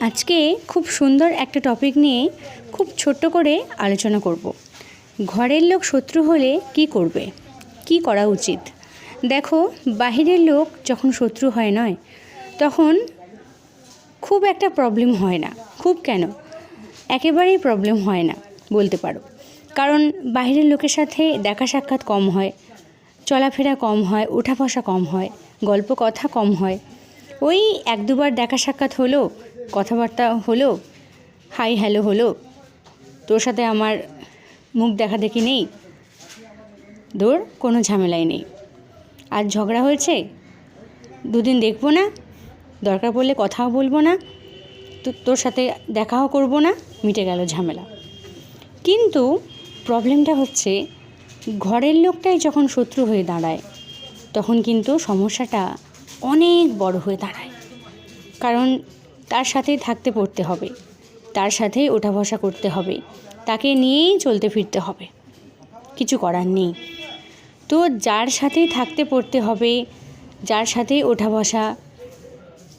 আজকে খুব সুন্দর একটা টপিক নিয়ে খুব ছোট্ট করে আলোচনা করব। ঘরের লোক শত্রু হলে কি করবে? কি করা উচিত? দেখো, বাহিরের লোক যখন শত্রু হয় নয়, তখন খুব একটা প্রবলেম হয় না। খুব কেন? একেবারেই প্রবলেম হয় না, বলতে পারো। কারণ বাইরের লোকের সাথে দেখা সাক্ষাৎ কম হয়, চলাফেরা কম হয় ওঠা বসা কম হয় গল্প কথা কম হয়। ওই এক দুবার দেখা সাক্ষাৎ হলো কথাবার্তা হলো হাই হ্যালো হলো, তোর সাথে আমার মুখ দেখা দেখি নেই, দূর কোনো ঝামেলাই নেই। আজ ঝগড়া হয়েছে, দুদিন দেখব না, দরকার পড়লে কথাও বলব না তোর সাথে দেখাও করব না, মিটে গেল ঝামেলা। কিন্তু প্রবলেমটা হচ্ছে, ঘরের লোকটাই যখন শত্রু হয়ে দাঁড়ায়, তখন কিন্তু সমস্যাটা অনেক বড় হয়ে দাঁড়ায়। কারণ তার সাথেই থাকতে পড়তে হবে। তার সাথেই ওঠা বসা করতে হবে। তাকে নিয়েই চলতে ফিরতে হবে। কিছু করার নেই। তো যার সাথেই থাকতে পড়তে হবে, যার সাথেই ওঠা বসা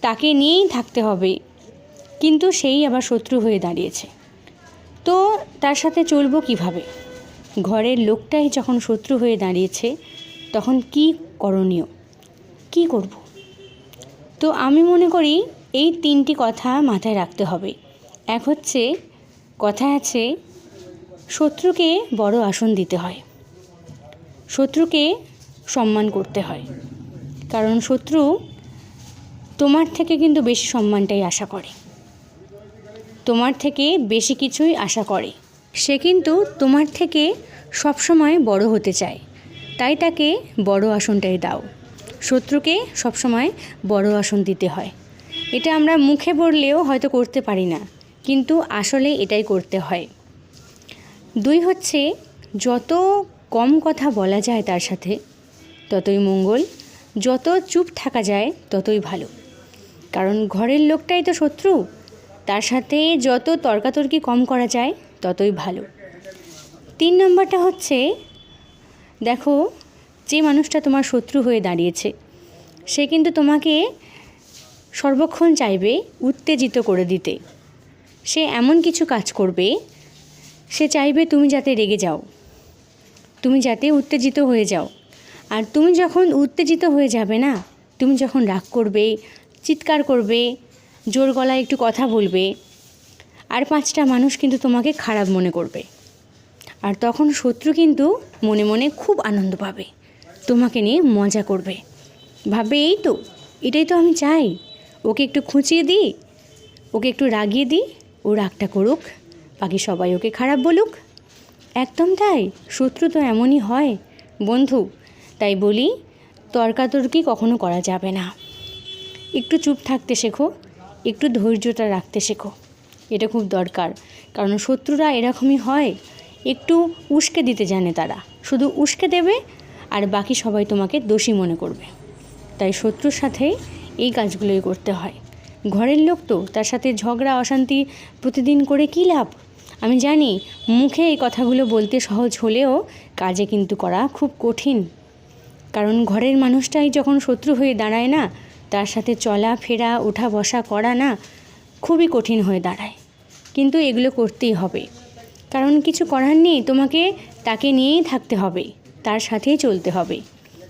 তাকে নিয়েই থাকতে হবে। কিন্তু সেই আবার শত্রু হয়ে দাঁড়িয়েছে। তো তার সাথে চলবো কীভাবে? ঘরের লোকটাই যখন শত্রু হয়ে দাঁড়িয়েছে, তখন কি করণীয়? কি করব? তো আমি মনে করি এই তিনটি কথা মাথায় রাখতে হবে। এক হচ্ছে, কথা আছে, শত্রুকে বড় আসন দিতে হয়। শত্রুকে সম্মান করতে হয়। কারণ শত্রু তোমার থেকে কিন্তু বেশি সম্মানটাই আশা করে। তোমার থেকে বেশি কিছুই আশা করে। সে কিন্তু তোমার থেকে সবসময় বড় হতে চায়। তাই তাকে বড় আসনটাই দাও। শত্রুকে সবসময় বড় আসন দিতে হয়। এটা আমরা মুখে পড়লেও হয়তো করতে পারি না, কিন্তু আসলে এটাই করতে হয়। দুই হচ্ছে, যত কম কথা বলা যায় তার সাথে, ততই মঙ্গল, যত চুপ থাকা যায় ততই ভালো। কারণ ঘরের লোকটাই তো শত্রু, তার সাথে যত তর্কাতর্কি কম করা যায় ততই ভালো। তিন নম্বরটা হচ্ছে, দেখো, যে মানুষটা তোমার শত্রু হয়ে দাঁড়িয়েছে, সে কিন্তু তোমাকে সর্বক্ষণ চাইবে উত্তেজিত করে দিতে। সে এমন কিছু কাজ করবে, সে চাইবে তুমি যাতে রেগে যাও। তুমি যাতে উত্তেজিত হয়ে যাও। আর তুমি যখন উত্তেজিত হয়ে যাবে না, তুমি যখন রাগ করবে, চিৎকার করবে, জোর গলায় একটু কথা বলবে, আর পাঁচটা মানুষ কিন্তু তোমাকে খারাপ মনে করবে। আর তখন শত্রু কিন্তু মনে মনে খুব আনন্দ পাবে, তোমাকে নিয়ে মজা করবে। ভাবে এই তো, এটাই তো আমি চাই। ওকে একটু খুঁচিয়ে দিই, ওকে একটু রাগিয়ে দিই, ও রাগটা করুক, বাকি সবাই ওকে খারাপ বলুক। একদম তাই, শত্রু তো এমনই হয়। বন্ধু, তাই বলি, তর্কাতর্কি কখনো করা যাবে না। একটু চুপ থাকতে শেখো, একটু ধৈর্যটা রাখতে শেখো। এটা খুব দরকার, কারণ শত্রুরা এরকমই হয়। একটু উস্কে দিতে জানে তারা, শুধু উস্কে দেবে, আর বাকি সবাই তোমাকে দোষী মনে করবে। তাই শত্রুর সাথে এই কাজগুলোই করতে হয়। ঘরের লোক তো, তার সাথে ঝগড়া, অশান্তি প্রতিদিন করে কী লাভ? আমি জানি, মুখে এই কথাগুলো বলতে সহজ হলেও কাজে কিন্তু করা খুব কঠিন। কারণ ঘরের মানুষটাই যখন শত্রু হয়ে দাঁড়ায় না, তার সাথে চলা ফেরা ওঠা বসা করা না খুবই কঠিন হয়ে দাঁড়ায়। কিন্তু এগুলো করতেই হবে। কারণ কিছু করার নেই, তোমাকে তাকে নিয়েই থাকতে হবে, তার সাথেই চলতে হবে।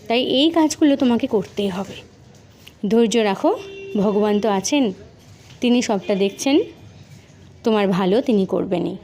তাই এই কাজগুলো তোমাকে করতেই হবে। ধৈর্য রাখো ভগবান তো আছেন তিনি সবটা দেখছেন তোমার ভালো তিনি করবেনই।